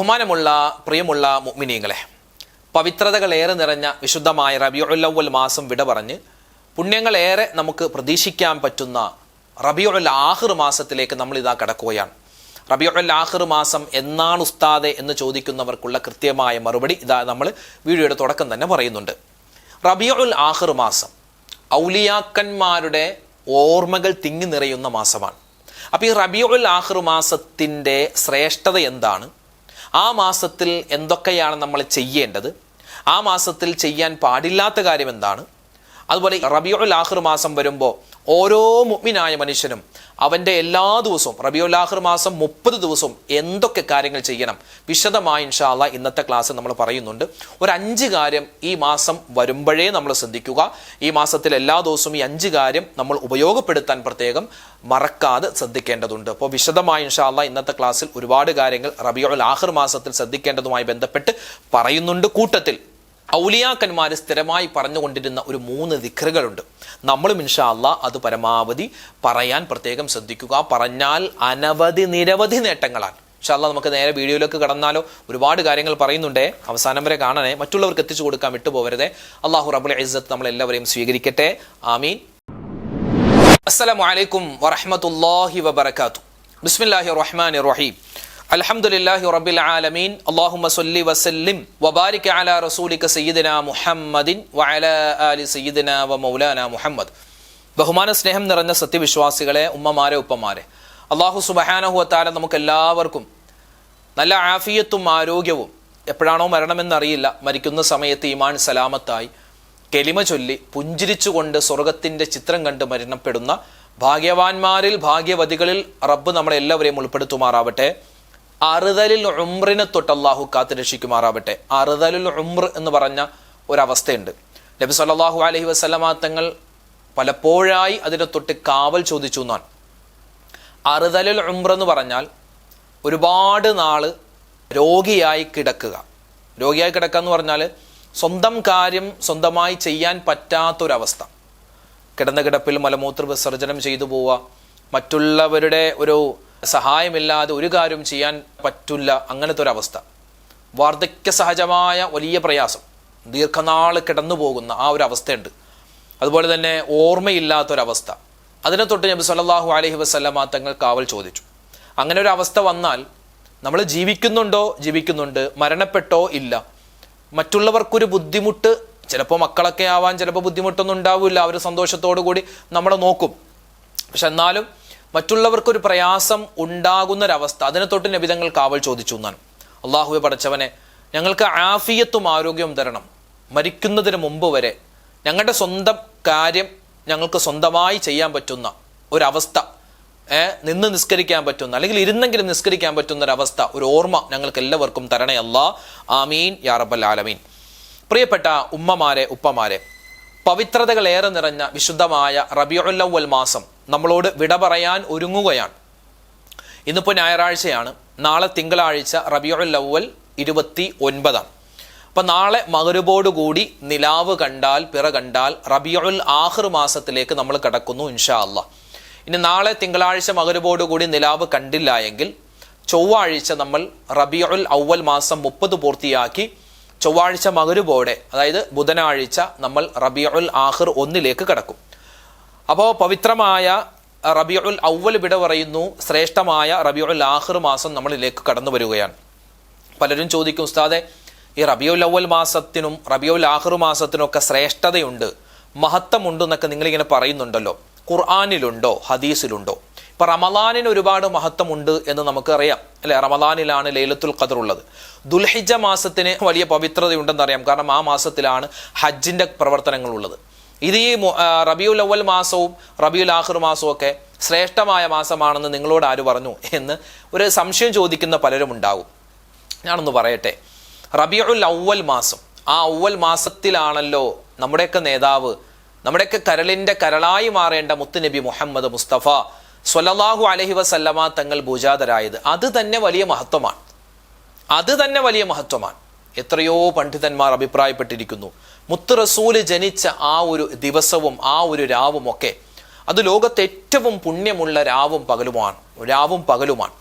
ബഹുമാനമുള്ള പ്രിയമുള്ള മുഗ്മിനീങ്ങളെ പവിത്രതകളേറെ നിറഞ്ഞ വിശുദ്ധമായ റബിയുൽ മാസം വിട പറഞ്ഞ് പുണ്യങ്ങളേറെ നമുക്ക് പ്രതീക്ഷിക്കാൻ പറ്റുന്ന റബിയുൽ ആഹിർ മാസത്തിലേക്ക് നമ്മൾ ഇതാ കടക്കുകയാണ്. റബിയുൽ ആഹിർ മാസം എന്നാണ് ഉസ്താദെ എന്ന് ചോദിക്കുന്നവർക്കുള്ള കൃത്യമായ മറുപടി ഇതാ നമ്മൾ വീഡിയോയുടെ തുടക്കം തന്നെ പറയുന്നുണ്ട്. റബിയുൽ ആഹിർ മാസം ഔലിയാക്കന്മാരുടെ ഓർമ്മകൾ തിങ്ങി നിറയുന്ന മാസമാണ്. അപ്പോൾ ഈ റബിയുൽ ആഹിർ മാസത്തിന്റെ ശ്രേഷ്ഠത എന്താണ്? ആ മാസത്തിൽ എന്തൊക്കെയാണ് നമ്മൾ ചെയ്യേണ്ടത്? ആ മാസത്തിൽ ചെയ്യാൻ പാടില്ലാത്ത കാര്യം എന്താണ്? അതുപോലെ റബിയുൽ ആഹിർ മാസം വരുമ്പോൾ ഓരോ മുഗ്മിനായ മനുഷ്യനും അവന്റെ എല്ലാ ദിവസവും റബിയുൽ ആഹിർ മാസം മുപ്പത് ദിവസവും എന്തൊക്കെ കാര്യങ്ങൾ ചെയ്യണം? വിശദമായി ഇൻഷാല്ല ഇന്നത്തെ ക്ലാസ് നമ്മൾ പറയുന്നുണ്ട്. ഒരു അഞ്ച് കാര്യം ഈ മാസം വരുമ്പോഴേ നമ്മൾ ശ്രദ്ധിക്കുക. ഈ മാസത്തിൽ എല്ലാ ദിവസവും ഈ അഞ്ച് കാര്യം നമ്മൾ ഉപയോഗപ്പെടുത്താൻ പ്രത്യേകം മറക്കാതെ ശ്രദ്ധിക്കേണ്ടതുണ്ട്. അപ്പോൾ വിശദമായി ഇൻഷാല്ല ഇന്നത്തെ ക്ലാസ്സിൽ ഒരുപാട് കാര്യങ്ങൾ റബിയുൽ ആഹിർ മാസത്തിൽ ശ്രദ്ധിക്കേണ്ടതുമായി ബന്ധപ്പെട്ട് പറയുന്നുണ്ട്. കൂട്ടത്തിൽ ഔലിയാക്കന്മാർ സ്ഥിരമായി പറഞ്ഞുകൊണ്ടിരുന്ന ഒരു മൂന്ന് ദിഖറുകളുണ്ട് നമ്മളും ഇൻഷാ അത് പരമാവധി പറയാൻ പ്രത്യേകം ശ്രദ്ധിക്കുക. പറഞ്ഞാൽ അനവധി നിരവധി നേട്ടങ്ങളാണ്. ഇൻഷാല്ല നമുക്ക് നേരെ വീഡിയോയിലേക്ക് കടന്നാലോ. ഒരുപാട് കാര്യങ്ങൾ പറയുന്നുണ്ടേ. അവസാനം വരെ കാണണേ. മറ്റുള്ളവർക്ക് എത്തിച്ചു കൊടുക്കാൻ വിട്ടുപോകരുതേ. അള്ളാഹു റബുൽ ഇസ്സത്ത് നമ്മൾ എല്ലാവരെയും സ്വീകരിക്കട്ടെ. ആമീൻ. അസ്സലാമു അലൈക്കും വറഹ്മത്തുള്ളാഹി ബിസ്മില്ലാഹി റഹ്മാൻ റഹീം. അൽഹംദുലില്ലാഹി റബ്ബിൽ ആലമീൻ. സ്വല്ലി വസല്ലിം വബാരിക് അലാ റസൂലിക സയ്യിദിന മുഹമ്മദിൻ വഅലാ ആലി സയ്യിദിന വ മൗലാന മുഹമ്മദ്. ബഹുമാന സ്നേഹം നിറഞ്ഞ സത്യവിശ്വാസികളെ ഉമ്മമാരെ ഉപ്പമാരെ. അള്ളാഹു സുബഹാനഹു വത്താല നമുക്ക് എല്ലാവർക്കും നല്ല ആഫിയത്തും ആരോഗ്യവും എപ്പോഴാണോ മരണമെന്നറിയില്ല മരിക്കുന്ന സമയത്ത് ഈമാൻ സലാമത്തായി കെലിമ ചൊല്ലി പുഞ്ചിരിച്ചുകൊണ്ട് സ്വർഗത്തിന്റെ ചിത്രം കണ്ട് മരണപ്പെടുന്ന ഭാഗ്യവാന്മാരിൽ ഭാഗ്യവതികളിൽ റബ്ബ് നമ്മളെല്ലാവരെയും ഉൾപ്പെടുത്തുമാറാവട്ടെ. അറുതലിൽ ഉമ്രിനെ തൊട്ട് അള്ളാഹു കാത്തു രക്ഷിക്കുമാറാവട്ടെ. അറുതലിൽ ഉംർ എന്ന് പറഞ്ഞ ഒരവസ്ഥയുണ്ട്. നബി സല്ലാഹു അലഹി വസല്ലമ തങ്ങൾ പലപ്പോഴായി അതിനെ തൊട്ട് കാവൽ ചോദിച്ചു എന്നാണ്. അറുതലിൽ ഉംർ എന്ന് പറഞ്ഞാൽ ഒരുപാട് നാൾ രോഗിയായി കിടക്കുക. രോഗിയായി കിടക്കുക എന്ന് പറഞ്ഞാൽ സ്വന്തം കാര്യം സ്വന്തമായി ചെയ്യാൻ പറ്റാത്തൊരവസ്ഥ. കിടന്ന കിടപ്പിൽ മലമൂത്ര വിസർജനം ചെയ്തു പോവുക. മറ്റുള്ളവരുടെ ഒരു സഹായമില്ലാതെ ഒരു കാര്യം ചെയ്യാൻ പറ്റില്ല അങ്ങനത്തെ ഒരു അവസ്ഥ. വാർദ്ധക്യ സഹജമായ വലിയ പ്രയാസം. ദീർഘനാൾ കിടന്നു പോകുന്ന ആ ഒരു അവസ്ഥയുണ്ട്. അതുപോലെ തന്നെ ഓർമ്മയില്ലാത്തൊരവസ്ഥ അതിനെ തൊട്ട് നബി സല്ലാഹു അലഹി വസ്ലമ തങ്ങൾ കാവൽ ചോദിച്ചു. അങ്ങനെ ഒരു അവസ്ഥ വന്നാൽ നമ്മൾ ജീവിക്കുന്നുണ്ടോ? ജീവിക്കുന്നുണ്ട്. മരണപ്പെട്ടോ? ഇല്ല. മറ്റുള്ളവർക്കൊരു ബുദ്ധിമുട്ട് ചിലപ്പോൾ മക്കളൊക്കെ ആവാൻ ചിലപ്പോൾ ബുദ്ധിമുട്ടൊന്നും ഉണ്ടാവില്ല. അവർ സന്തോഷത്തോടു കൂടി നമ്മളെ നോക്കും. പക്ഷെ എന്നാലും മറ്റുള്ളവർക്കൊരു പ്രയാസം ഉണ്ടാകുന്നൊരവസ്ഥ. അതിനെ തൊട്ട് നബിതങ്ങൾ കാവൽ ചോദിച്ചു എന്നാണ്. അള്ളാഹുവെ പടച്ചവനെ ഞങ്ങൾക്ക് ആഫിയത്തും ആരോഗ്യവും തരണം. മരിക്കുന്നതിന് മുമ്പ് വരെ ഞങ്ങളുടെ സ്വന്തം കാര്യം ഞങ്ങൾക്ക് സ്വന്തമായി ചെയ്യാൻ പറ്റുന്ന ഒരവസ്ഥ നിന്ന് നിസ്കരിക്കാൻ പറ്റുന്ന അല്ലെങ്കിൽ ഇരുന്നെങ്കിലും നിസ്കരിക്കാൻ പറ്റുന്ന ഒരവസ്ഥ ഒരു ഓർമ്മ ഞങ്ങൾക്ക് എല്ലാവർക്കും തരണേ അല്ലാ. ആമീൻ യാറബൽ ആലമീൻ. പ്രിയപ്പെട്ട ഉമ്മമാരെ ഉപ്പമാരെ പവിത്രതകളേറെ നിറഞ്ഞ വിശുദ്ധമായ റബിയുല്ലവൽ മാസം നമ്മളോട് വിട പറയാൻ ഒരുങ്ങുകയാണ്. ഇന്നിപ്പോൾ ഞായറാഴ്ചയാണ്. നാളെ തിങ്കളാഴ്ച റബിയുൽ ലവൽ ഇരുപത്തി ഒൻപതാണ് അപ്പം നാളെ മകരുബോടുകൂടി നിലാവ് കണ്ടാൽ പിറ കണ്ടാൽ റബിയുൽ ആഹിർ മാസത്തിലേക്ക് നമ്മൾ കടക്കുന്നു ഇൻഷാ അല്ല ഇനി നാളെ തിങ്കളാഴ്ച മകരുബോടുകൂടി നിലാവ് കണ്ടില്ല എങ്കിൽ ചൊവ്വാഴ്ച നമ്മൾ റബിയുൽ ഔവൽ മാസം മുപ്പത് പൂർത്തിയാക്കി ചൊവ്വാഴ്ച മകരുബോടെ അതായത് ബുധനാഴ്ച നമ്മൾ റബിയുൽ ആഹിർ ഒന്നിലേക്ക് കടക്കും. അപ്പോൾ പവിത്രമായ റബിയുൽ ഔവൽ വിട പറയുന്നു ശ്രേഷ്ഠമായ റബിയുൽ ആഹിർ മാസം നമ്മളിലേക്ക് കടന്നു വരികയാണ്. പലരും ചോദിക്കും ഉസ്താദെ ഈ റബിയുൽ ഔവൽ മാസത്തിനും റബിയുൽ ആഹിർ മാസത്തിനും ഒക്കെ ശ്രേഷ്ഠതയുണ്ട് മഹത്വമുണ്ട് എന്നൊക്കെ നിങ്ങളിങ്ങനെ പറയുന്നുണ്ടല്ലോ. ഖുർആാനിലുണ്ടോ? ഹദീസിലുണ്ടോ? ഇപ്പം റമദാനിന് ഒരുപാട് മഹത്വമുണ്ട് എന്ന് നമുക്കറിയാം അല്ലെ? റമദാനിലാണ് ലൈലത്തുൽ ഖദർ ഉള്ളത്. ദുൽഹിജ മാസത്തിന് വലിയ പവിത്രതയുണ്ടെന്നറിയാം. കാരണം ആ മാസത്തിലാണ് ഹജ്ജിന്റെ പ്രവർത്തനങ്ങൾ ഉള്ളത് ഇത് ഈ റബിയുൽ അവൽ മാസവും റബിയുൽ ആഹിർ മാസവും ഒക്കെ ശ്രേഷ്ഠമായ മാസമാണെന്ന് നിങ്ങളോട് ആര് പറഞ്ഞു എന്ന് ഒരു സംശയം ചോദിക്കുന്ന പലരും ഉണ്ടാകും ഞാനൊന്ന് പറയട്ടെ. റബിയുൽ അവൽ മാസം. ആ അവൽ മാസത്തിലാണല്ലോ നമ്മുടെയൊക്കെ നേതാവ് നമ്മുടെയൊക്കെ കരളിന്റെ കരളായി മാറേണ്ട മുത്തുനബി മുഹമ്മദ് മുസ്തഫ സ്വല്ലല്ലാഹു അലഹി വസല്ലമ തങ്ങൾ ഭൂജാതരായത്. അത് തന്നെ വലിയ മഹത്വമാണ്. അത് തന്നെ വലിയ മഹത്വമാണ്. എത്രയോ പണ്ഡിതന്മാർ അഭിപ്രായപ്പെട്ടിരിക്കുന്നു. മുത്ത് റസൂൽ ജനിച്ച ആ ഒരു ദിവസവും ആ ഒരു രാവും ഒക്കെ അത് ലോകത്തെ ഏറ്റവും പുണ്യമുള്ള രാവും പകലുമാണ് രാവും പകലുമാണ്.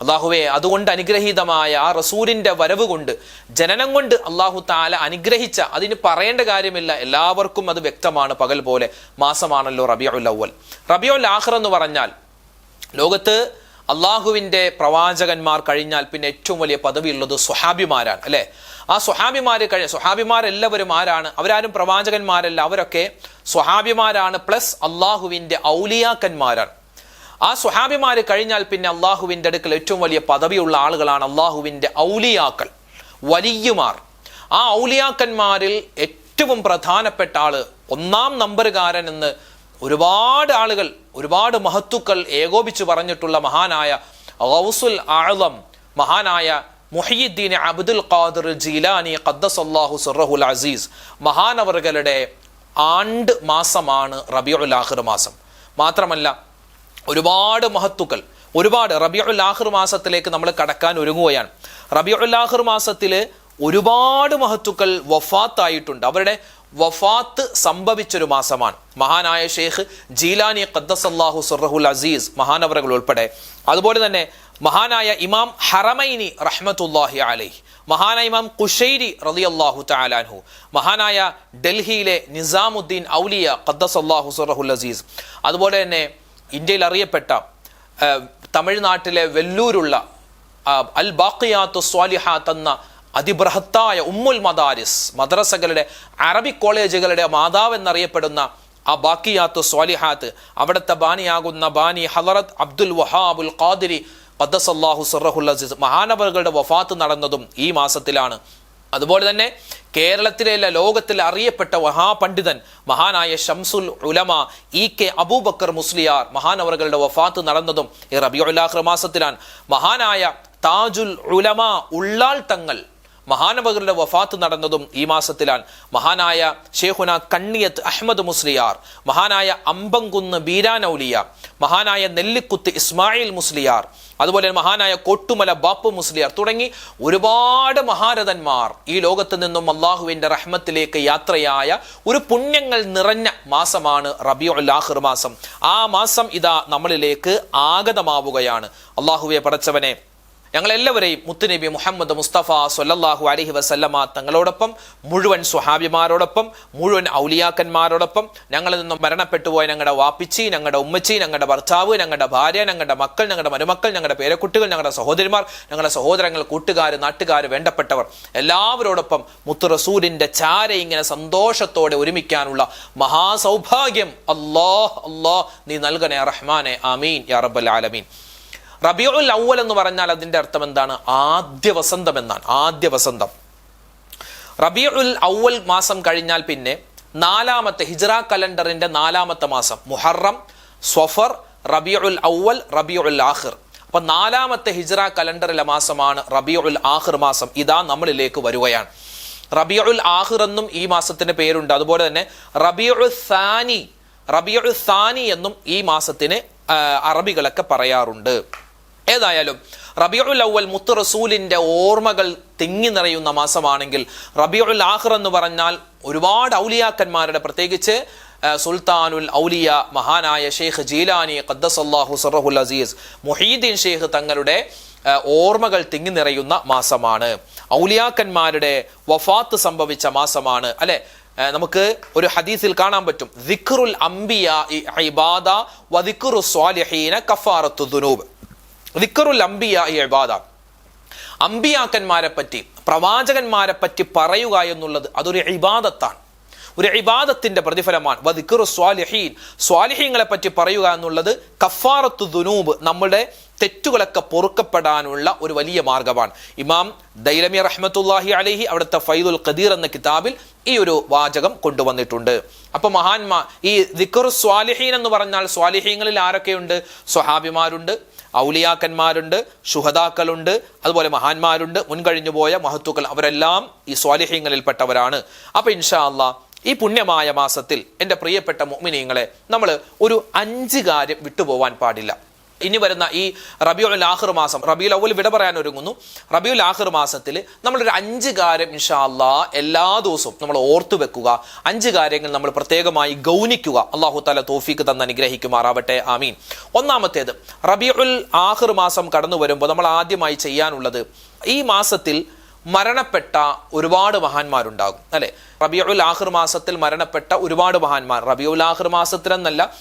അള്ളാഹുവെ അതുകൊണ്ട് അനുഗ്രഹീതമായ ആ റസൂലിന്റെ വരവ് കൊണ്ട് ജനനം കൊണ്ട് അള്ളാഹു താല അനുഗ്രഹിച്ച അതിന് പറയേണ്ട കാര്യമില്ല എല്ലാവർക്കും അത് വ്യക്തമാണ് പകൽ പോലെ മാസമാണല്ലോ റബിയുൽ അവൽ റബിയുൽ ആഖർ എന്ന് പറഞ്ഞാൽ ലോകത്ത് അള്ളാഹുവിന്റെ പ്രവാചകന്മാർ കഴിഞ്ഞാൽ പിന്നെ ഏറ്റവും വലിയ പദവിയുള്ളത് സുഹാബിമാരാണ് അല്ലേ? ആ സുഹാബിമാർ കഴിഞ്ഞ സുഹാബിമാരെല്ലാവരും ആരാണ്? അവരാരും പ്രവാചകന്മാരല്ല അവരൊക്കെ സുഹാബിമാരാണ് പ്ലസ് അള്ളാഹുവിന്റെ ഔലിയാക്കന്മാരാണ്. ആ സുഹാബിമാർ കഴിഞ്ഞാൽ പിന്നെ അള്ളാഹുവിന്റെ അടുക്കൽ ഏറ്റവും വലിയ പദവിയുള്ള ആളുകളാണ് അള്ളാഹുവിന്റെ ഔലിയാക്കൾ വലിയുമാർ. ആ ഔലിയാക്കന്മാരിൽ ഏറ്റവും പ്രധാനപ്പെട്ട ആൾ ഒന്നാം നമ്പറുകാരൻ എന്ന് ഒരുപാട് ആളുകൾ ഒരുപാട് മഹത്തുക്കൾ ഏകോപിച്ച് പറഞ്ഞിട്ടുള്ള മഹാനായ ഗൗസുൽ ആളം മഹാനായ മുഹീദ്ദീൻ അബ്ദുൽ ഖാദിർ ജീലാനി ഖദ്ദസല്ലാഹു സുറഹുൽ അസീസ് മഹാനവറുകളുടെ ആണ്ട് മാസമാണ് റബിയുൽ ആഹിർ മാസം. മാത്രമല്ല ഒരുപാട് മഹത്തുക്കൾ ഒരുപാട് റബിയുൽ ആഹിർ മാസത്തിലേക്ക് നമ്മൾ കടക്കാൻ ഒരുങ്ങുകയാണ്. റബിയുൽ ആഹിർ മാസത്തിൽ ഒരുപാട് മഹത്തുക്കൾ വഫാത്തായിട്ടുണ്ട്. അവരുടെ വഫാത്ത് സംഭവിച്ചൊരു മാസമാണ്. മഹാനായ ഷെയ്ഖ് ജീലാനി ഖദ്ദസല്ലാഹു സുറഹുൽ അസീസ് മഹാനവറകൾ ഉൾപ്പെടെ. അതുപോലെ തന്നെ മഹാനായ ഇമാം ഹറമൈനി റഹ്മത്തുല്ലാഹി അലൈഹി മഹാനായ ഇമാം കുഷൈരി റളിയല്ലാഹു തആലാൻഹു മഹാനായ ഡൽഹിയിലെ നിസാമുദ്ദീൻ ഔലിയ ഖദ്ദസല്ലാഹു സുറഹുൽ അസീസ് അതുപോലെ തന്നെ ഇന്ത്യയിൽ അറിയപ്പെട്ട തമിഴ്നാട്ടിലെ വെല്ലൂരുള്ള അൽ ബാക്കിയാത്തു സ്വാലിഹാത്ത് എന്ന അതിബൃഹത്തായ ഉമ്മുൽ മദാരിസ് മദ്രസകളുടെ അറബിക് കോളേജുകളുടെ മാതാവ് എന്നറിയപ്പെടുന്ന ആ ബാക്കിയാത്തു സ്വാലിഹാത്ത് അവിടുത്തെ ബാനിയാകുന്ന ബാനി ഹലറത്ത് അബ്ദുൽ വഹാബുൽ ഖാദിരി ഖദ്ദസല്ലാഹു സുറഹുൽ അസീസ് മഹാനവറുകളുടെ വഫാത്ത് നടന്നതും ഈ മാസത്തിലാണ്. അതുപോലെ തന്നെ കേരളത്തിലെ അല്ല ലോകത്തിൽ അറിയപ്പെട്ട മഹാപണ്ഡിതൻ മഹാനായ ഷംസുൽ ഉലമ ഇ കെ അബൂബക്കർ മുസ്ലിയാർ മഹാനവറുകളുടെ വഫാത്ത് നടന്നതും ഈ റബിയുല്ലാഹ് മാസത്തിലാണ്. മഹാനായ താജുൽ ഉലമ ഉള്ളാൾ തങ്ങൾ മഹാനവകളുടെ വഫാത്ത് നടന്നതും ഈ മാസത്തിലാണ്. മഹാനായ ഷേഖുന കണ്ണിയത്ത് അഹമ്മദ് മുസ്ലിയാർ മഹാനായ അമ്പംകുന്ന് ബീരാനൌലിയ മഹാനായ നെല്ലിക്കുത്ത് ഇസ്മായിൽ മുസ്ലിയാർ അതുപോലെ മഹാനായ കൊട്ടുമല ബാപ്പു മുസ്ലിയാർ തുടങ്ങി ഒരുപാട് മഹാരഥന്മാർ ഈ ലോകത്ത് നിന്നും അള്ളാഹുവിന്റെ റഹ്മത്തിലേക്ക് യാത്രയായ ഒരു പുണ്യങ്ങൾ നിറഞ്ഞ മാസമാണ് റബിയുൽ ആഹിർ മാസം. ആ മാസം ഇതാ നമ്മളിലേക്ക് ആഗതമാവുകയാണ്. അള്ളാഹുവെ പടച്ചവനെ ഞങ്ങളെല്ലാവരെയും മുത്തുനബി മുഹമ്മദ് മുസ്തഫ സൊല്ലാഹു അലഹി വസല്ലമ തങ്ങളോടൊപ്പം മുഴുവൻ സുഹാബിമാരോടൊപ്പം മുഴുവൻ ഔലിയാക്കന്മാരോടൊപ്പം ഞങ്ങളിൽ നിന്നും മരണപ്പെട്ടുപോയ ഞങ്ങളുടെ വാപ്പിച്ചി ഞങ്ങളുടെ ഉമ്മച്ചി ഞങ്ങളുടെ ഭർത്താവ് ഞങ്ങളുടെ ഭാര്യ ഞങ്ങളുടെ മക്കൾ ഞങ്ങളുടെ മരുമക്കൾ ഞങ്ങളുടെ പേരക്കുട്ടികൾ ഞങ്ങളുടെ സഹോദരിമാർ ഞങ്ങളുടെ സഹോദരങ്ങൾ കൂട്ടുകാർ നാട്ടുകാർ വേണ്ടപ്പെട്ടവർ എല്ലാവരോടൊപ്പം മുത്തു റസൂലിന്റെ ചാര ഇങ്ങനെ സന്തോഷത്തോടെ ഒരുമിക്കാനുള്ള മഹാസൗഭാഗ്യം അല്ലാഹ് അല്ലാഹ് നീ നൽകണേ റഹ്മാനെ ആമീൻ യാ റബ്ബൽ ആലമീൻ. റബിയുൽ അവൽ എന്ന് പറഞ്ഞാൽ അതിന്റെ അർത്ഥം എന്താണ്? ആദ്യ വസന്തം എന്നാണ്. ആദ്യ വസന്തം. റബിയുൽ അവൽ മാസം കഴിഞ്ഞാൽ പിന്നെ നാലാമത്തെ ഹിജ്റ കലണ്ടറിന്റെ നാലാമത്തെ മാസം മുഹറം സ്വഫർ റബിയുൽ അവൽ റബിയുൽ ആഹിർ അപ്പൊ നാലാമത്തെ ഹിജ്റ കലണ്ടറിലെ മാസമാണ് റബിയുൽ ആഹിർ മാസം. ഇതാ നമ്മളിലേക്ക് വരികയാണ്. റബിയുൽ ആഹിർ എന്നും ഈ മാസത്തിന് പേരുണ്ട്. അതുപോലെ തന്നെ റബിയുൽ സാനി റബിയുൽ സാനി എന്നും ഈ മാസത്തിന് അറബികളൊക്കെ പറയാറുണ്ട്. ഏതായാലും റബിയുൽ അവൽ മുത്ത് റസൂലിന്റെ ഓർമ്മകൾ തിങ്ങി നിറയുന്ന മാസമാണെങ്കിൽ റബിയുൽ ആഖിർ എന്ന് പറഞ്ഞാൽ ഒരുപാട് ഔലിയാക്കന്മാരുടെ പ്രത്യേകിച്ച് സുൽത്താനുൽ ഔലിയ മഹാനായ ഷെയ്ഖ് ജീലാനി ഖദ്ദസല്ലാഹു സറഹുൽ അസീസ് മുഹീദ്ദീൻ ഷെയ്ഖ് തങ്ങളുടെ ഓർമ്മകൾ തിങ്ങി നിറയുന്ന മാസമാണ്. ഔലിയാക്കന്മാരുടെ വഫാത്ത് സംഭവിച്ച മാസമാണ് അല്ലെ? നമുക്ക് ഒരു ഹദീസിൽ കാണാൻ പറ്റും. ദിക്റുൽ അംബിയ ഇബാദ വദിക്റു സ്വാലിഹീന കഫാറത്തു ദുനൂബ്. ദിക്റുൽ അംബിയ ഇബാദ. അമ്പിയാക്കന്മാരെ പറ്റി പ്രവാചകന്മാരെ പറ്റി പറയുക എന്നുള്ളത് അതൊരു ഇബാദത്താണ്. ഒരു ഇബാദത്തിന്റെ പ്രതിഫലമാണ്. വദിക്റു സ്വാലിഹീൻ. സ്വാലിഹീങ്ങളെ പറ്റി പറയുക എന്നുള്ളത് കഫാറത്തു ദുനൂബ് നമ്മുടെ തെറ്റുകളൊക്കെ പൊറുക്കപ്പെടാനുള്ള ഒരു വലിയ മാർഗമാണ്. ഇമാം ദൈലമി റഹ്മത്തുല്ലാഹി അലഹി അവിടുത്തെ ഫൈദുൽ ഖദീർ എന്ന കിതാബിൽ ഈ ഒരു വാചകം കൊണ്ടുവന്നിട്ടുണ്ട്. അപ്പൊ മഹാന്മാ ഈ ദിക്കുർ സ്വാലിഹീൻ എന്ന് പറഞ്ഞാൽ സ്വാലിഹീങ്ങളിൽ ആരൊക്കെയുണ്ട്? സ്വഹാബിമാരുണ്ട്. ഔലിയാക്കന്മാരുണ്ട് ഷുഹദാക്കളുണ്ട് അതുപോലെ മഹാന്മാരുണ്ട് മുൻകഴിഞ്ഞു പോയ മഹത്തുക്കൾ. അവരെല്ലാം ഈ സ്വാലിഹ്യങ്ങളിൽപ്പെട്ടവരാണ് അപ്പൊ ഇൻഷാ അള്ളാ ഈ പുണ്യമായ മാസത്തിൽ എന്റെ പ്രിയപ്പെട്ട മുഅ്മിനീങ്ങളെ നമ്മൾ ഒരു അഞ്ച് കാര്യം വിട്ടുപോവാൻ പാടില്ല. ഇനി വരുന്ന ഈ റബിയുൽ ആഹിർ മാസം റബിയുൽ അവൽ വിട പറയാൻ ഒരുങ്ങുന്നു. റബിയുൽ ആഹിർ മാസത്തിൽ നമ്മളൊരു അഞ്ച് കാര്യം ഇൻഷാ അല്ലാ എല്ലാ ദിവസവും നമ്മൾ ഓർത്തു വെക്കുക. അഞ്ച് കാര്യങ്ങൾ നമ്മൾ പ്രത്യേകമായി ഗൗനിക്കുക. അള്ളാഹു താല തോഫീക്ക് തന്ന് അനുഗ്രഹിക്കുമാറാവട്ടെ. ആമീൻ. ഒന്നാമത്തേത് റബിയുൽ ആഹിർ മാസം കടന്നു വരുമ്പോൾ നമ്മൾ ആദ്യമായി ചെയ്യാനുള്ളത് ഈ മാസത്തിൽ മരണപ്പെട്ട ഒരുപാട് മഹാന്മാരുണ്ടാകും. അല്ലെ? റബിയുൽ ആഹിർ മാസത്തിൽ മരണപ്പെട്ട ഒരുപാട് മഹാന്മാർ. റബിയുൽ ആഹിർ മാസത്തിലെന്നല്ല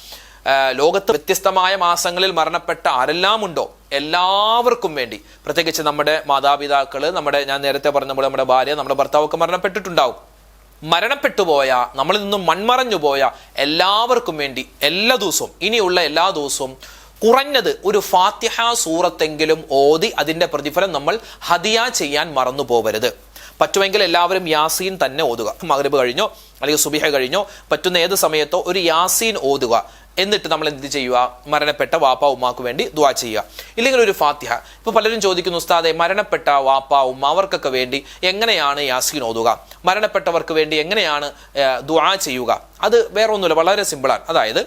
ലോകത്ത് വ്യത്യസ്തമായ മാസങ്ങളിൽ മരണപ്പെട്ട ആരെല്ലാം ഉണ്ടോ എല്ലാവർക്കും വേണ്ടി. പ്രത്യേകിച്ച് നമ്മുടെ മാതാപിതാക്കൾ നമ്മുടെ ഞാൻ നേരത്തെ പറഞ്ഞ പോലെ നമ്മുടെ ഭാര്യ നമ്മുടെ ഭർത്താവൊക്കെ മരണപ്പെട്ടിട്ടുണ്ടാവും. മരണപ്പെട്ടു പോയ നമ്മളിൽ നിന്നും മൺമറഞ്ഞു പോയ എല്ലാവർക്കും വേണ്ടി എല്ലാ ദിവസവും ഇനിയുള്ള എല്ലാ ദിവസവും കുറഞ്ഞത് ഒരു ഫാത്തിഹ സൂറത്തെങ്കിലും ഓതി അതിന്റെ പ്രതിഫലം നമ്മൾ ഹദിയ ചെയ്യാൻ മറന്നു പോവരുത്. പറ്റുമെങ്കിൽ എല്ലാവരും യാസീൻ തന്നെ ഓതുക. മകരബ് കഴിഞ്ഞോ അല്ലെങ്കിൽ സുബിഹ കഴിഞ്ഞോ പറ്റുന്ന ഏത് സമയത്തോ ഒരു യാസീൻ ഓതുക. എന്നിട്ട് നമ്മൾ എന്ത് ചെയ്യുക? മരണപ്പെട്ട വാപ്പ ഉമ്മാക്ക് വേണ്ടി ദുവാ ചെയ്യുക. ഇല്ലെങ്കിൽ ഒരു ഫാത്തിഹ. ഇപ്പൊ പലരും ചോദിക്കുന്നു ഉസ്താദെ മരണപ്പെട്ട വാപ്പ ഉമ്മ അവർക്കൊക്കെ വേണ്ടി എങ്ങനെയാണ് യാസീൻ ഓതുക? മരണപ്പെട്ടവർക്ക് വേണ്ടി എങ്ങനെയാണ് ദുവാ ചെയ്യുക? അത് വേറെ ഒന്നുമില്ല വളരെ സിമ്പിളാണ്. അതായത്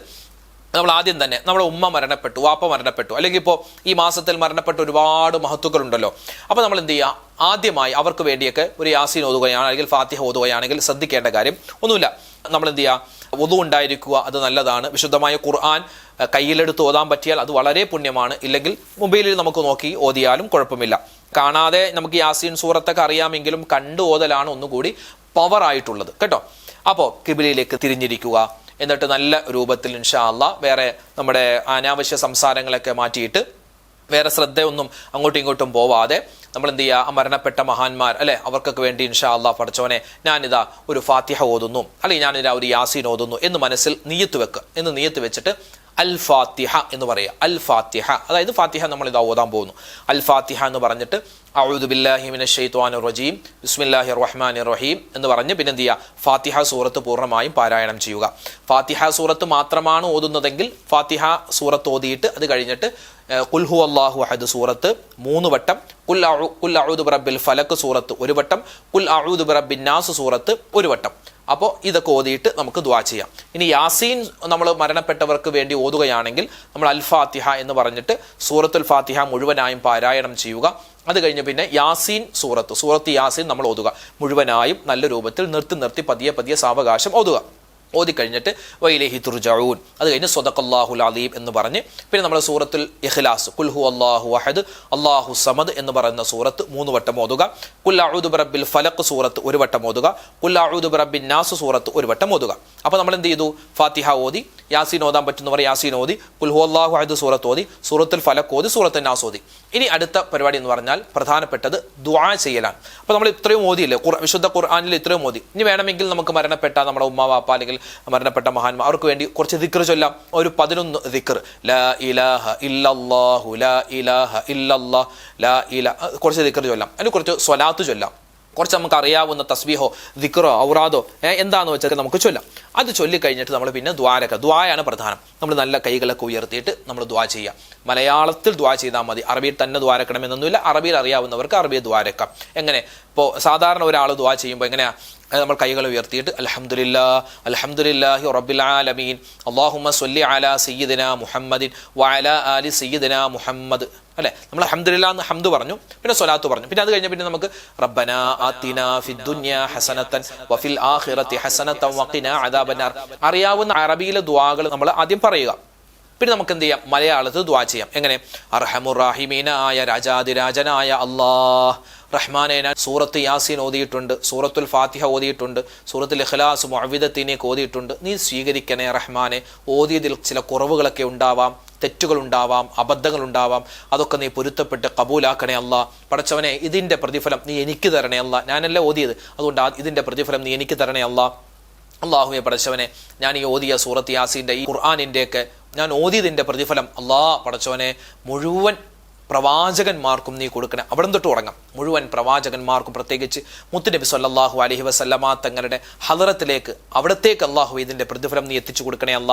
നമ്മൾ ആദ്യം തന്നെ നമ്മുടെ ഉമ്മ മരണപ്പെട്ടു വാപ്പ മരണപ്പെട്ടു. അല്ലെങ്കിൽ ഇപ്പോൾ ഈ മാസത്തിൽ മരണപ്പെട്ട ഒരുപാട് മഹത്വക്കളുണ്ടല്ലോ അപ്പോൾ നമ്മൾ എന്ത് ചെയ്യുക? ആദ്യമായി അവർക്ക് വേണ്ടിയൊക്കെ ഒരു യാസീൻ ഓതുകയാണ് അല്ലെങ്കിൽ ഫാത്തിഹ ഓതുകയാണെങ്കിൽ ശ്രദ്ധിക്കേണ്ട കാര്യം ഒന്നുമില്ല. നമ്മൾ എന്ത് ചെയ്യുക? ഒതു ഉണ്ടായിരിക്കുക അത് നല്ലതാണ്. വിശുദ്ധമായ ഖുർആൻ കയ്യിലെടുത്ത് ഓതാൻ പറ്റിയാൽ അത് വളരെ പുണ്യമാണ്. ഇല്ലെങ്കിൽ മൊബൈലിൽ നമുക്ക് നോക്കി ഓതിയാലും കുഴപ്പമില്ല. കാണാതെ നമുക്ക് യാസീൻ സൂറത്തൊക്കെ അറിയാമെങ്കിലും കണ്ടു ഓതലാണ് ഒന്നുകൂടി പവർ ആയിട്ടുള്ളത്. കേട്ടോ? അപ്പോൾ കിബിലിയിലേക്ക് തിരിഞ്ഞിരിക്കുക. എന്നിട്ട് നല്ല രൂപത്തിൽ ഇൻഷാ അല്ല വേറെ നമ്മുടെ അനാവശ്യ സംസാരങ്ങളൊക്കെ മാറ്റിയിട്ട് വേറെ ശ്രദ്ധയൊന്നും അങ്ങോട്ടും ഇങ്ങോട്ടും പോവാതെ നമ്മൾ എന്ത് ചെയ്യുക ആ മരണപ്പെട്ട മഹാന്മാർ അല്ലെ? അവർക്കൊക്കെ വേണ്ടി ഇൻഷാ അള്ളാഹ് പഠിച്ചവനെ ഞാനിതാ ഒരു ഫാത്തിഹ ഓതുന്നു. അല്ലെങ്കിൽ ഞാനിതാ ഒരു യാസീൻ ഓതുന്നു. എന്ന് മനസ്സിൽ നീയത്ത് വെക്കുക എന്ന് നീയത്ത് വെച്ചിട്ട് അൽ ഫാത്തിഹ എന്ന് പറയുക. അൽ ഫാത്തിഹ അതായത് ഫാത്തിഹ നമ്മൾ ഇത് ഓതാൻ പോകുന്നു. അൽ ഫാത്തിഹ എന്ന് പറഞ്ഞിട്ട് അഊദു ബില്ലാഹി ഷെയ്ത്വാൻ റജീം ബിസ്മില്ലാഹിർ റഹ്മാനിർ റഹീം എന്ന് പറഞ്ഞ് പിന്നെ എന്ത് ചെയ്യുക? ഫാത്തിഹ സൂറത്ത് പൂർണമായും പാരായണം ചെയ്യുക. ഫാത്തിഹ സൂറത്ത് മാത്രമാണ് ഓതുന്നതെങ്കിൽ ഫാത്തിഹ സൂറത്ത് ഓതിയിട്ട് അത് കഴിഞ്ഞിട്ട് കുൽഹു അള്ളാഹു അഹദ് സൂറത്ത് മൂന്ന് വട്ടം കുൽ കുൽ അഴുദ് ബറബിൽ ഫലക്ക് സൂറത്ത് ഒരു വട്ടം കുൽ അഴുദ് ബറബിൻ നാസ് സൂറത്ത് ഒരു വട്ടം. അപ്പോൾ ഇതൊക്കെ ഓതിയിട്ട് നമുക്ക് ദ്വാ ചെയ്യാം. ഇനി യാസീൻ നമ്മൾ മരണപ്പെട്ടവർക്ക് വേണ്ടി ഓതുകയാണെങ്കിൽ നമ്മൾ അൽ ഫാത്തിഹ എന്ന് പറഞ്ഞിട്ട് സൂറത്തുൽ ഫാത്തിഹ മുഴുവനായും പാരായണം ചെയ്യുക. അത് കഴിഞ്ഞ് പിന്നെ യാസീൻ സൂറത്ത് സൂറത്ത് യാസീൻ നമ്മൾ ഓതുക. മുഴുവനായും നല്ല രൂപത്തിൽ നിർത്തി നിർത്തി പതിയെ പതിയെ സാവകാശം ഓതുക. ഓതി കഴിഞ്ഞിട്ട് വൈലേഹി തുർജഊൻ. അത് കഴിഞ്ഞ് സ്വതക്കല്ലാഹുൽ അലീം എന്ന് പറഞ്ഞ് പിന്നെ നമ്മൾ സൂറത്തുൽ ഇഖ്ലാസ് കുൽഹു അള്ളാഹു വഹദ് അള്ളാഹു സമദ് എന്ന് പറയുന്ന സൂറത്ത് മൂന്ന് വട്ടം ഓതുക. കുൽ അഊദു ബിറബ്ബിൽ ഫലഖ് സൂറത്ത് ഒരു വട്ടം ഓതുക. കുൽ അഊദു ബിറബ്ബിൻ നാസ് സൂറത്ത് ഒരു വട്ടം ഓതുക. അപ്പോൾ നമ്മൾ എന്ത് ചെയ്തു? ഫാത്തിഹ ഓതി യാസീൻ ഓതാൻ പറ്റുന്നവർ യാസീൻ ഓതി കുൽഹു അള്ളാഹു അഹദ് സൂറത്ത് ഓതി സൂറത്തുൽ ഫലക്ക് ഓതി സൂറത്തുൽ നാസ് ഓതി. ഇനി അടുത്ത പരിപാടി എന്ന് പറഞ്ഞാൽ പ്രധാനപ്പെട്ടത് ദുആ ചെയ്യലാണ്. അപ്പോൾ നമ്മൾ ഇത്രയും ഓതിയില്ലേ? ഖുർ- വിശുദ്ധ ഖുർആാനിൽ ഇത്രയും ഓതി. ഇനി വേണമെങ്കിൽ നമുക്ക് മരണപ്പെട്ട നമ്മുടെ ഉമ്മ വാപ്പ അല്ലെങ്കിൽ മരണപ്പെട്ട മഹാന്മാർ അവർക്ക് വേണ്ടി കുറച്ച് ദിക്ർ ചൊല്ലാം. ഒരു പതിനൊന്ന് ദിക്ർ ലാ ഇലാഹ ഇല്ലല്ലാഹു ലാ ഇലാഹ ഇല്ലല്ലാഹ് ലാ ഇല കുറച്ച് ദിക്ർ ചൊല്ലാം. അതിന് കുറച്ച് സ്വലാത്ത് ചൊല്ലാം. കുറച്ച് നമുക്ക് അറിയാവുന്ന തസ്ബീഹോ ദിക്റോ ഔറാദോ എന്താണെന്ന് വെച്ചാൽ നമുക്ക് ചൊല്ലാം. അത് ചൊല്ലിക്കഴിഞ്ഞിട്ട് നമ്മൾ പിന്നെ ദ്വാരക ദ്വായാണ് പ്രധാനം. നമ്മൾ നല്ല കൈകളൊക്കെ ഉയർത്തിയിട്ട് നമ്മൾ ദ്വാ ചെയ്യുക മലയാളത്തിൽ ദ്വാ ചെയ്താൽ മതി. അറബിയിൽ തന്നെ ദ്വാരക്കണമെന്നൊന്നുമില്ല അറബിയിൽ അറിയാവുന്നവർക്ക് അറബിയ ദ്വാരക്കാം എങ്ങനെ? ഇപ്പോൾ സാധാരണ ഒരാൾ ദ്വാ ചെയ്യുമ്പോൾ എങ്ങനെയാ? നമ്മൾ കൈകൾ ഉയർത്തിയിട്ട് അൽഹംദുലില്ലാ അലഹമുല്ലാഹി ആലമീൻ. അല്ലാഹുമ്മ സൊല്ലി അലാ സയ്യിദിന മുഹമ്മദിൻ വഅല അലി സയ്യിദിന മുഹമ്മദ്. അല്ലെ? നമ്മൾ അഹമ്മദില്ല എന്ന് ഹംദ് പറഞ്ഞു പിന്നെ സ്വലാത്ത് പറഞ്ഞു. പിന്നെ അത് കഴിഞ്ഞ പിന്നെ നമുക്ക് റബ്ബന ആത്തിന ഫിദ് ദുനിയ ഹസനത്തൻ വഫിൽ ആഖിറതി ഹസനത്തൻ വഖിന അദാബന്നാർ. അറിയാവുന്ന അറബിയിലെ ദുആകൾ നമ്മൾ ആദ്യം പറയുക. പിന്നെ നമുക്ക് എന്ത് ചെയ്യാം? മലയാളത്തിൽ ദ്വാ ചെയ്യാം. എങ്ങനെ? അർഹമുറാഹിമീനായ രാജാതിരാജനായ അള്ളാഹ് റഹ്മാനേന സൂറത്ത് യാസീൻ ഓതിയിട്ടുണ്ട് സൂറത്തുൽ ഫാത്തിഹ ഓതിയിട്ടുണ്ട് സൂറത്തുൽ ഇഖ്ലാസ് മുഅവിദത്തിനേക്ക് ഓതിയിട്ടുണ്ട്. നീ സ്വീകരിക്കണേ റഹ്മാനെ. ഓതിയതിൽ ചില കുറവുകളൊക്കെ ഉണ്ടാവാം തെറ്റുകൾ ഉണ്ടാവാം അബദ്ധങ്ങൾ ഉണ്ടാവാം അതൊക്കെ നീ പൊരുത്തപ്പെട്ട് കബൂലാക്കണേ അല്ല പടച്ചവനെ ഇതിന്റെ പ്രതിഫലം നീ എനിക്ക് തരണേ അല്ല ഞാനല്ല ഓതിയത്? അതുകൊണ്ട് ഇതിന്റെ പ്രതിഫലം നീ എനിക്ക് തരണേ അല്ല അള്ളാഹുവെ പടച്ചവനെ ഞാൻ ഈ ഓതിയ സൂറത്ത് യാസിന്റെ ഈ ഖുർആാനിന്റെയൊക്കെ ഞാൻ ഓതിയതിന്റെ പ്രതിഫലം അള്ളാ പടച്ചവനെ മുഴുവൻ പ്രവാചകന്മാർക്കും നീ കൊടുക്കണേ. അവിടെ തൊട്ട് തുടങ്ങാം. മുഴുവൻ പ്രവാചകന്മാർക്കും പ്രത്യേകിച്ച് മുത്തുനബി സല്ലാഹു അലഹി വസല്ലമ തങ്ങളുടെ ഹലറത്തിലേക്ക് അവിടത്തേക്ക് അള്ളാഹു ഇതിന്റെ പ്രതിഫലം നീ എത്തിച്ചു കൊടുക്കണേ അല്ല.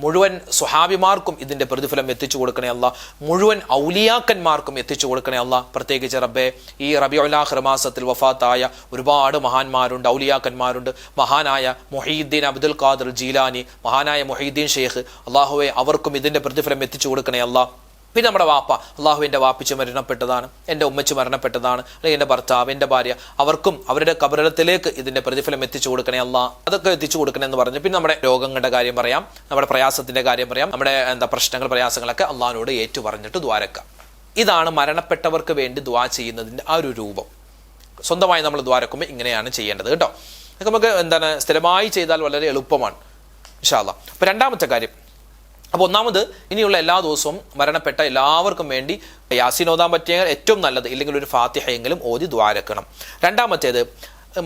മുഴുവൻ സുഹാബിമാർക്കും ഇതിന്റെ പ്രതിഫലം എത്തിച്ചു കൊടുക്കണേ അല്ല. മുഴുവൻ ഔലിയാക്കന്മാർക്കും എത്തിച്ചു കൊടുക്കണേ അല്ല. പ്രത്യേകിച്ച് റബ്ബെ ഈ റബിഉലാഹ് മാസത്തിൽ വഫാത്തായ ഒരുപാട് മഹാന്മാരുണ്ട് ഔലിയാക്കന്മാരുണ്ട്. മഹാനായ മൊഹീദ്ദീൻ അബ്ദുൽ ഖാദർ ജീലാനി മഹാനായ മൊഹീദ്ദീൻ ഷെയ്ഖ് അള്ളാഹുവെ അവർക്കും ഇതിന്റെ പ്രതിഫലം എത്തിച്ചു കൊടുക്കണേ അല്ല. പിന്നെ നമ്മുടെ വാപ്പ അള്ളാഹു എന്റെ വാപ്പിച്ച് മരണപ്പെട്ടതാണ് എന്റെ ഉമ്മച്ച് മരണപ്പെട്ടതാണ് അല്ലെങ്കിൽ എന്റെ ഭർത്താവ് എന്റെ ഭാര്യ അവർക്കും അവരുടെ കബറിടത്തിലേക്ക് ഇതിന്റെ പ്രതിഫലം എത്തിച്ചു കൊടുക്കണേ അല്ല അതൊക്കെ എത്തിച്ചു കൊടുക്കണേ എന്ന് പറഞ്ഞു പിന്നെ നമ്മുടെ രോഗങ്ങളുടെ കാര്യം പറയാം നമ്മുടെ പ്രയാസത്തിന്റെ കാര്യം പറയാം നമ്മുടെ എന്താ പ്രശ്നങ്ങൾ പ്രയാസങ്ങളൊക്കെ അള്ളാഹിനോട് ഏറ്റു പറഞ്ഞിട്ട് ദ്വാരക്ക ഇതാണ് മരണപ്പെട്ടവർക്ക് വേണ്ടി ദ്വാ ചെയ്യുന്നതിന്റെ ആ ഒരു രൂപം. സ്വന്തമായി നമ്മൾ ദ്വാരക്കുമ്പോൾ ഇങ്ങനെയാണ് ചെയ്യേണ്ടത് കേട്ടോ. നമുക്ക് എന്താണ് സ്ഥിരമായി ചെയ്താൽ വളരെ എളുപ്പമാണ് വിശാല അപ്പോൾ രണ്ടാമത്തെ കാര്യം അപ്പോൾ ഒന്നാമത് ഇനിയുള്ള എല്ലാ ദിവസവും മരണപ്പെട്ട എല്ലാവർക്കും വേണ്ടി യാസീൻ ഓതാൻ ഏറ്റവും നല്ലത് ഇല്ലെങ്കിൽ ഒരു ഫാത്തിഹയെങ്കിലും ഓതി ദ്വാരക്കണം രണ്ടാമത്തേത്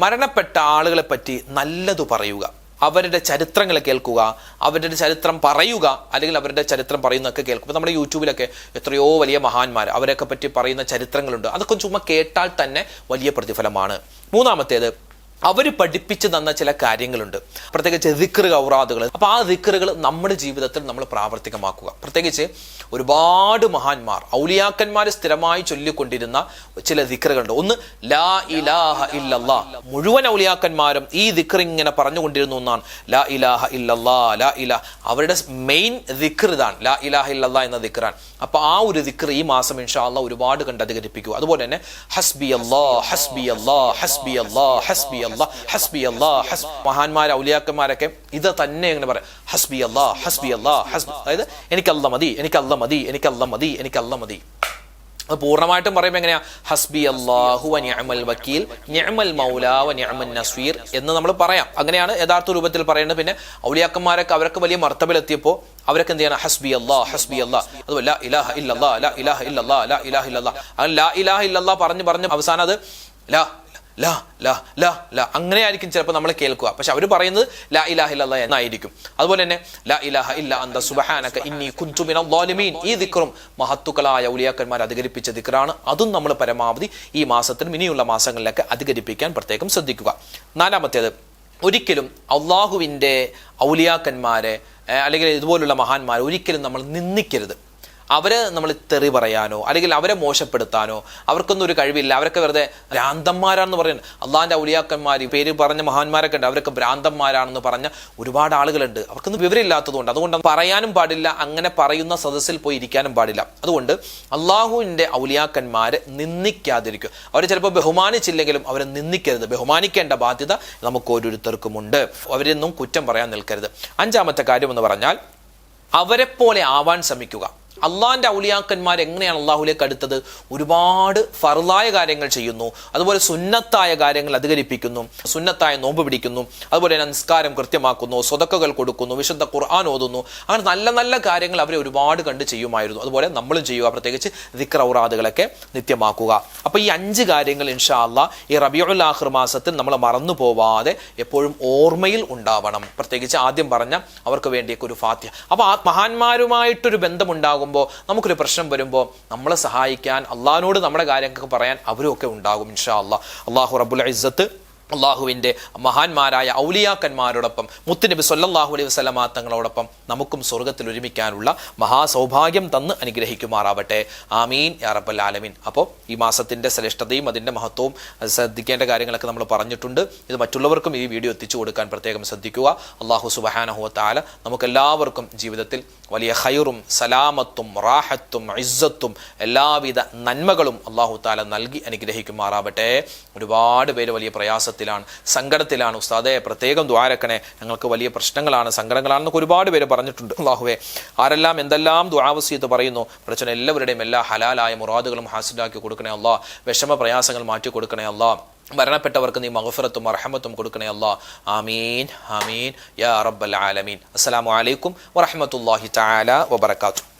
മരണപ്പെട്ട ആളുകളെ പറ്റി നല്ലത് പറയുക. അവരുടെ ചരിത്രങ്ങൾ കേൾക്കുക അവരുടെ ചരിത്രം പറയുക അല്ലെങ്കിൽ അവരുടെ ചരിത്രം പറയുന്നതൊക്കെ കേൾക്കും നമ്മുടെ യൂട്യൂബിലൊക്കെ എത്രയോ വലിയ മഹാന്മാർ അവരെയൊക്കെ പറ്റി പറയുന്ന ചരിത്രങ്ങളുണ്ട്. അതൊക്കെ ചുമ്മാ കേട്ടാൽ തന്നെ വലിയ പ്രതിഫലമാണ്. മൂന്നാമത്തേത് അവർ പഠിപ്പിച്ചു തന്ന ചില കാര്യങ്ങളുണ്ട്. പ്രത്യേകിച്ച് ദിക്കർ ഔറാദുകൾ. അപ്പോൾ ആ ദിക്കറുകൾ നമ്മുടെ ജീവിതത്തിൽ നമ്മൾ പ്രാവർത്തികമാക്കുക. പ്രത്യേകിച്ച് ഒരുപാട് മഹാന്മാർ ഔലിയാക്കന്മാർ സ്ഥിരമായി ചൊല്ലിക്കൊണ്ടിരുന്ന ചില ദിക്കറുകളുണ്ട് ഒന്ന് ലാ ഇലാഹ ഇല്ലല്ലാ. മുഴുവൻ ഔലിയാക്കന്മാരും ഈ ദിക്കർ ഇങ്ങനെ പറഞ്ഞുകൊണ്ടിരുന്നു എന്നാണ്. ലാ ഇലാഹ ഇല്ലല്ലാ ലാ ഇലാ അവരുടെ മെയിൻ ദിക്കർ ഇതാണ്. ലാ ഇലാഹ ഇല്ലല്ലാ എന്ന ദിക്കറാണ് അപ്പോൾ ആ ഒരു ദിക്കർ ഈ മാസം ഇൻഷാ ഒരുപാട് കണ്ട് അധികരിപ്പിക്കുക അതുപോലെ തന്നെ ഹസ്ബി അല്ലാ ഹസ്ബി അല്ലാ ഹസ്ബി അല്ലാ ഹസ്ബി അല്ലാ ഹസ്ബി ഹസ് മഹാന്മാർ ഔലിയാക്കന്മാരൊക്കെ ഇത് തന്നെ എങ്ങനെ പറയാം. ഹസ്ബി അല്ലാ ഹസ്ബി അല്ലാ ഹസ്ബി അതായത് എനിക്ക് അല്ല മതി എനിക്ക് അല്ല മതി എനിക്ക് അല്ല മതി എനിക്ക് അല്ല മതി. അത് പൂർണമായിട്ടും പറയുമ്പോൾ എങ്ങനെയാ? ഹസ്ബി അള്ളാഹു അനിയമൽ വക്കീൽ ഞമൽ മൗലാവ് ഞമൻ നസ്വീർ എന്ന് നമ്മൾ പറയാം. അങ്ങനെയാണ് യഥാർത്ഥ രൂപത്തിൽ പറയുന്നത് പിന്നെ ഔലിയാക്കന്മാരൊക്കെ അവരൊക്കെ വലിയ മർത്തബിലെത്തിയപ്പോൾ അവരൊക്കെ എന്ത് ചെയ്യണം? ഹസ്ബി അല്ലാ ഹസ്ബി അല്ലാ അതുപോലെ ഇലാഹ ഇല്ലല്ലാ ലാ ഇലാഹ ഇല്ലല്ലാ ലാ ഇലാഹ ഇല്ലല്ലാ. അങ്ങനെ ലാ ഇലാഹ ഇല്ലല്ലാ പറഞ്ഞ് പറഞ്ഞ് അവസാനം അത് ലാ ലാ ലാ ലാ അങ്ങനെ ആയിരിക്കും ചിലപ്പോൾ നമ്മൾ കേൾക്കുക. പക്ഷെ അവർ പറയുന്നത് ലാ ഇലാഹ ഇല്ല എന്നായിരിക്കും. അതുപോലെ തന്നെ ലാ ഇലാഹ ഇല്ല അന്ത സുബഹാനക ഇന്നി കുൻതു മിനൽ ളാലിമീൻ ഈ ദിക്റും മഹത്തുക്കളായ ഉളിയാക്കന്മാർ അധികരിപ്പിച്ച ദിക്റാണ്. അതും നമ്മൾ പരമാവധി ഈ മാസത്തിനും ഇനിയുള്ള മാസങ്ങളിലൊക്കെ അധികരിപ്പിക്കാൻ പ്രത്യേകം ശ്രദ്ധിക്കുക. നാലാമത്തേത് ഒരിക്കലും അള്ളാഹുവിന്റെ ഔലിയാക്കന്മാരെ അല്ലെങ്കിൽ ഇതുപോലുള്ള മഹാന്മാരെ ഒരിക്കലും നമ്മൾ നിന്ദിക്കരുത്. അവരെ നമ്മൾ തെറി പറയാനോ അല്ലെങ്കിൽ അവരെ മോശപ്പെടുത്താനോ അവർക്കൊന്നും ഒരു കഴിവില്ല. അവരൊക്കെ വെറുതെ ഭ്രാന്തന്മാരാണെന്ന് പറയുന്നത് അള്ളാഹിന്റെ ഔലിയാക്കന്മാർ പേര് പറഞ്ഞ മഹാന്മാരൊക്കെ ഉണ്ട്. അവരൊക്കെ ഭ്രാന്തന്മാരാണെന്ന് പറഞ്ഞ ഒരുപാട് ആളുകളുണ്ട്. അവർക്കൊന്നും വിവരമില്ലാത്തതുകൊണ്ട് അതുകൊണ്ട് പറയാനും പാടില്ല അങ്ങനെ പറയുന്ന സദസ്സിൽ പോയി ഇരിക്കാനും പാടില്ല. അതുകൊണ്ട് അള്ളാഹുവിന്റെ ഔലിയാക്കന്മാരെ നിന്ദിക്കാതിരിക്കും അവരെ ചിലപ്പോൾ ബഹുമാനിച്ചില്ലെങ്കിലും അവരെ നിന്ദിക്കരുത്. ബഹുമാനിക്കേണ്ട ബാധ്യത നമുക്ക് ഓരോരുത്തർക്കുമുണ്ട്. അവരെന്നും കുറ്റം പറയാൻ നിൽക്കരുത്. അഞ്ചാമത്തെ കാര്യം എന്ന് പറഞ്ഞാൽ അവരെപ്പോലെ പോലെ ആവാൻ ശ്രമിക്കുക. അള്ളാഹിന്റെ ഔലിയാക്കന്മാർ എങ്ങനെയാണ് അള്ളാഹുലേക്ക് അടുത്തത്? ഒരുപാട് ഫറുതായ കാര്യങ്ങൾ ചെയ്യുന്നു. അതുപോലെ സുന്നത്തായ കാര്യങ്ങൾ അധികരിപ്പിക്കുന്നു. സുന്നത്തായ നോമ്പ് പിടിക്കുന്നു. അതുപോലെ തന്നെ നിസ്കാരം കൃത്യമാക്കുന്നു. സ്വതക്കകൾ കൊടുക്കുന്നു. വിശുദ്ധ ഖുർആൻ ഓതുന്നു. അങ്ങനെ നല്ല നല്ല കാര്യങ്ങൾ അവരെ ഒരുപാട് കണ്ട് ചെയ്യുമായിരുന്നു. അതുപോലെ നമ്മളും ചെയ്യുക. പ്രത്യേകിച്ച് ദിക്ർ ഔറാദുകളൊക്കെ നിത്യമാക്കുക. അപ്പോൾ ഈ അഞ്ച് കാര്യങ്ങൾ ഇൻഷാ അള്ളാ ഈ റബിയുൽ ആഹിർ മാസത്തിൽ നമ്മൾ മറന്നു പോവാതെ എപ്പോഴും ഓർമ്മയിൽ ഉണ്ടാവണം. പ്രത്യേകിച്ച് ആദ്യം പറഞ്ഞ അവർക്ക് വേണ്ടിയൊക്കെ ഒരു ഫാത്യ അപ്പോൾ ആ മഹാന്മാരുമായിട്ടൊരു ബന്ധമുണ്ടാകുമ്പോൾ നമുക്കൊരു പ്രശ്നം വരുമ്പോൾ നമ്മളെ സഹായിക്കാൻ അള്ളാഹിനോട് നമ്മുടെ കാര്യങ്ങൾക്ക് പറയാൻ അവരും ഒക്കെ ഉണ്ടാകും ഇൻഷാ അള്ളാഹ് അള്ളാഹു റബുൽ ഇസ്സത്ത് അള്ളാഹുവിന്റെ മഹാന്മാരായ ഔലിയാക്കന്മാരോടൊപ്പം മുത്തുനബി സൊല്ലാഹു അലൈഹി വസല്ലമ തങ്ങളോടൊപ്പം നമുക്കും സ്വർഗത്തിൽ ഒരുമിക്കാനുള്ള മഹാസൗഭാഗ്യം തന്ന് അനുഗ്രഹിക്കുമാറാവട്ടെ. ആമീൻ. യാ റബ്ബൽ ആലമീൻ. അപ്പോൾ ഈ മാസത്തിന്റെ ശ്രേഷ്ഠതയും അതിന്റെ മഹത്വവും ശ്രദ്ധിക്കേണ്ട കാര്യങ്ങളൊക്കെ നമ്മൾ പറഞ്ഞിട്ടുണ്ട്. ഇത് മറ്റുള്ളവർക്കും ഈ വീഡിയോ എത്തിച്ചു കൊടുക്കാൻ പ്രത്യേകം ശ്രദ്ധിക്കുക. അള്ളാഹു സുബഹാനഹുവ താല നമുക്കെല്ലാവർക്കും ജീവിതത്തിൽ വലിയ ഹൈറും സലാമത്തും റാഹത്തും ഇസ്സത്തും എല്ലാവിധ നന്മകളും അള്ളാഹു താല നൽകി അനുഗ്രഹിക്കുമാറാവട്ടെ. ഒരുപാട് പേര് വലിയ പ്രയാസത്തിലാണ് സങ്കടത്തിലാണ്. ഉസ്താദെ പ്രത്യേകം ദ്വാരക്കണേ. ഞങ്ങൾക്ക് വലിയ പ്രശ്നങ്ങളാണ് സങ്കടങ്ങളാണെന്നൊക്കെ ഒരുപാട് പേര് പറഞ്ഞിട്ടുണ്ട്. അള്ളാഹുവെ ആരെല്ലാം എന്തെല്ലാം ദ്വാവസ്യത്ത് പറയുന്നു പ്രശ്നം എല്ലാവരുടെയും എല്ലാ ഹലാലായ മുറാദുകളും ഹാസിലാക്കി കൊടുക്കണേ അല്ല വിഷമ പ്രയാസങ്ങൾ മാറ്റി കൊടുക്കണേ അല്ല മരണപ്പെട്ടവർക്ക് നീ മഹഫറത്തും അർഹമത്തും കൊടുക്കണേ അല്ലാ ആമീൻ ആമീൻ. യാ റബ്ബൽ ആലമീൻ. അസ്സലാമു അലൈക്കും വറഹ്മത്തുള്ളാഹി തആല വബറകാതുഹു.